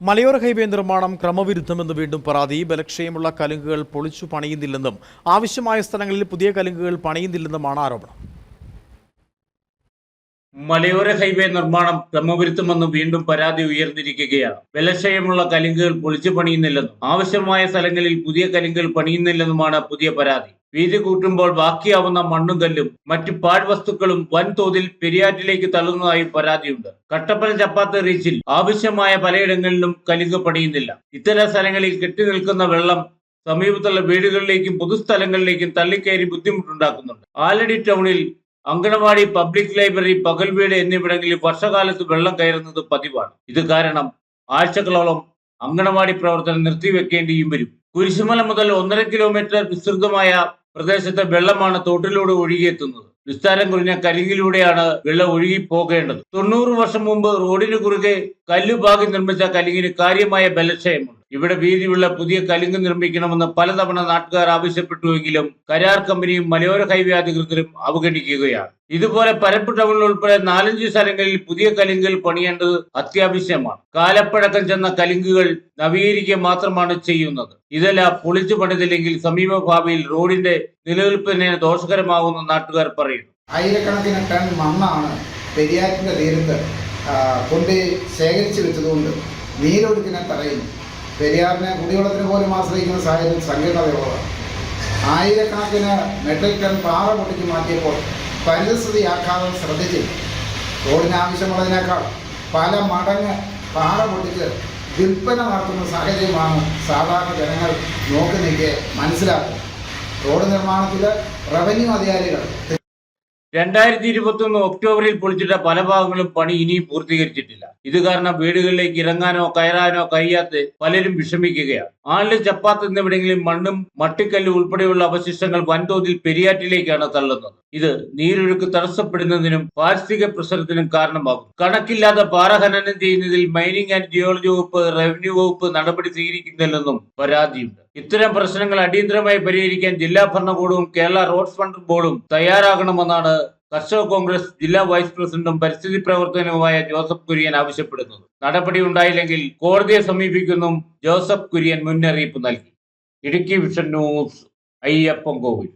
മലയോര ഹൈവേ നിർമ്മാണം ക്രമവിരുദ്ധമെന്ന് വീണ്ടും പരാതി. ബലക്ഷയമുള്ള കലുങ്കുകൾ പൊളിച്ചു പണിയുന്നില്ലെന്നും ആവശ്യമായ സ്ഥലങ്ങളിൽ പുതിയ കലുങ്കുകൾ പണിയുന്നില്ലെന്നുമാണ് ആരോപണം. മലയോര ഹൈവേ നിർമ്മാണം ക്രമവിരുദ്ധമെന്ന് വീണ്ടും പരാതി ഉയർന്നിരിക്കുകയാണ്. ബലക്ഷയമുള്ള കലുങ്കുകൾ പൊളിച്ചു പണിയുന്നില്ലെന്നും ആവശ്യമായ സ്ഥലങ്ങളിൽ പുതിയ കലുങ്കുകൾ പണിയുന്നില്ലെന്നുമാണ് പുതിയ പരാതി. വീതി കൂട്ടുമ്പോൾ ബാക്കിയാവുന്ന മണ്ണും കല്ലും മറ്റു പാഴ്വസ്തുക്കളും വൻതോതിൽ പെരിയാറ്റിലേക്ക് തള്ളുന്നതായി പരാതിയുണ്ട്. കട്ടപ്പന ചപ്പാത്ത് റീച്ചിൽ ആവശ്യമായ പലയിടങ്ങളിലും കലുങ്ക് പണിയുന്നില്ല. ഇത്തരം സ്ഥലങ്ങളിൽ കെട്ടി നിൽക്കുന്ന വെള്ളം സമീപത്തുള്ള വീടുകളിലേക്കും പൊതുസ്ഥലങ്ങളിലേക്കും തള്ളിക്കയറി ബുദ്ധിമുട്ടുണ്ടാക്കുന്നുണ്ട്. ആലടി ടൗണിൽ അങ്കണവാടി പബ്ലിക് ലൈബ്രറി പകൽ വീട് എന്നിവിടങ്ങളിൽ വർഷകാലത്ത് വെള്ളം കയറുന്നത് പതിവാണ്. ഇത് കാരണം ആഴ്ചകളോളം അങ്കണവാടി പ്രവർത്തനം നിർത്തിവെക്കേണ്ടിയും വരും. കുരിശുമല മുതൽ ഒന്നര കിലോമീറ്റർ വിസ്തൃതമായ പ്രദേശത്തെ വെള്ളമാണ് തോട്ടിലൂടെ ഒഴുകിയെത്തുന്നത്. വിസ്താരം കുറഞ്ഞ കലിങ്ങിലൂടെയാണ് വെള്ളം ഒഴുകി പോകേണ്ടത് തൊണ്ണൂറ് വർഷം മുമ്പ് റോഡിന് കുറുകെ കല്ലുപാകി നിർമ്മിച്ച കലിങ്ങിന് കാര്യമായ ബലക്ഷയമുണ്ട്. ഇവിടെ വീതിയുള്ള പുതിയ കലുങ്ക് നിർമ്മിക്കണമെന്ന് പലതവണ നാട്ടുകാർ ആവശ്യപ്പെട്ടുവെങ്കിലും കരാർ കമ്പനിയും മലയോര ഹൈവേ അധികൃതരും അവഗണിക്കുകയാണ്. ഇതുപോലെ പരപ്പ് ടൗണിൽ ഉൾപ്പെടെ നാലഞ്ച് സ്ഥലങ്ങളിൽ പുതിയ കലുങ്കുകൾ പണിയേണ്ടത് അത്യാവശ്യമാണ്. കാലപ്പഴക്കം ചെന്ന കലുങ്കുകൾ നവീകരിക്കുക മാത്രമാണ് ചെയ്യുന്നത്. ഇതെല്ലാം പൊളിച്ചു പണിതില്ലെങ്കിൽ സമീപ ഭാവിയിൽ റോഡിന്റെ നിലനിൽപ്പിനെ ദോഷകരമാകുന്ന നാട്ടുകാർ പറയുന്നു. ആയിരക്കണക്കിന് ടൺ മണ്ണാണ് പെരിയാറ്റിന്റെ തീരത്ത് കൊണ്ട് ശേഖരിച്ചു വെച്ചതുകൊണ്ട് നീരൊഴുക്കിനെ തടയുന്നു. പെരിയാറിനെ കുടിവെള്ളത്തിന് പോലും ആശ്രയിക്കുന്ന സാഹചര്യം സങ്കീർണതയുള്ളതാണ്. ആയിരക്കണക്കിന് മെട്രിക് ടൺ പാറ പൊട്ടിച്ച് മാറ്റിയപ്പോൾ പരിസ്ഥിതി ആഘാതം ശ്രദ്ധിച്ചില്ല. റോഡിന് ആവശ്യമുള്ളതിനേക്കാൾ പല മടങ്ങ് പാറ പൊട്ടിച്ച് വിൽപ്പന നടത്തുന്ന സാഹചര്യമാണ് സാധാരണ ജനങ്ങൾ നോക്കി നിൽക്കെ മനസ്സിലാക്കുന്നത്. റോഡ് നിർമ്മാണത്തിൽ റവന്യൂ അധികാരികൾ രണ്ടായിരത്തി ഇരുപത്തി ഒന്ന് ഒക്ടോബറിൽ പൊളിച്ചിട്ട പല ഭാഗങ്ങളും പണി ഇനി പൂർത്തീകരിച്ചിട്ടില്ല. ഇത് കാരണം വീടുകളിലേക്ക് ഇറങ്ങാനോ കയറാനോ കഴിയാത്ത പലരും വിഷമിക്കുകയാണ്. ആളിൽ ചപ്പാത്ത് എന്നിവിടെങ്കിലും മണ്ണും മട്ടിക്കല്ലും ഉൾപ്പെടെയുള്ള അവശിഷ്ടങ്ങൾ വൻതോതിൽ പെരിയാറ്റിലേക്കാണ് തള്ളുന്നത്. ഇത് നീരൊഴുക്ക് തടസ്സപ്പെടുന്നതിനും പാരിസ്ഥിതിക പ്രശ്നത്തിനും കാരണമാകും. കണക്കില്ലാതെ പാറ ഖനനം ചെയ്യുന്നതിൽ മൈനിങ് ആൻഡ് ജിയോളജി വകുപ്പ് റവന്യൂ വകുപ്പ് നടപടി സ്വീകരിക്കുന്നില്ലെന്നും പരാതിയുണ്ട്. ഇത്തരം പ്രശ്നങ്ങൾ അടിയന്തരമായി പരിഹരിക്കാൻ ജില്ലാ ഭരണകൂടവും കേരള റോഡ്സ് ഫണ്ട് ബോർഡും തയ്യാറാകണമെന്നാണ് കർഷക കോൺഗ്രസ് ജില്ലാ വൈസ് പ്രസിഡന്റും പരിസ്ഥിതി പ്രവർത്തനവുമായ ജോസഫ് കുര്യൻ ആവശ്യപ്പെടുന്നത്. നടപടി ഉണ്ടായില്ലെങ്കിൽ കോടതിയെ സമീപിക്കുന്നും ജോസഫ് കുര്യൻ മുന്നറിയിപ്പ് നൽകി. Idukki vision news Ayyappan Kovil.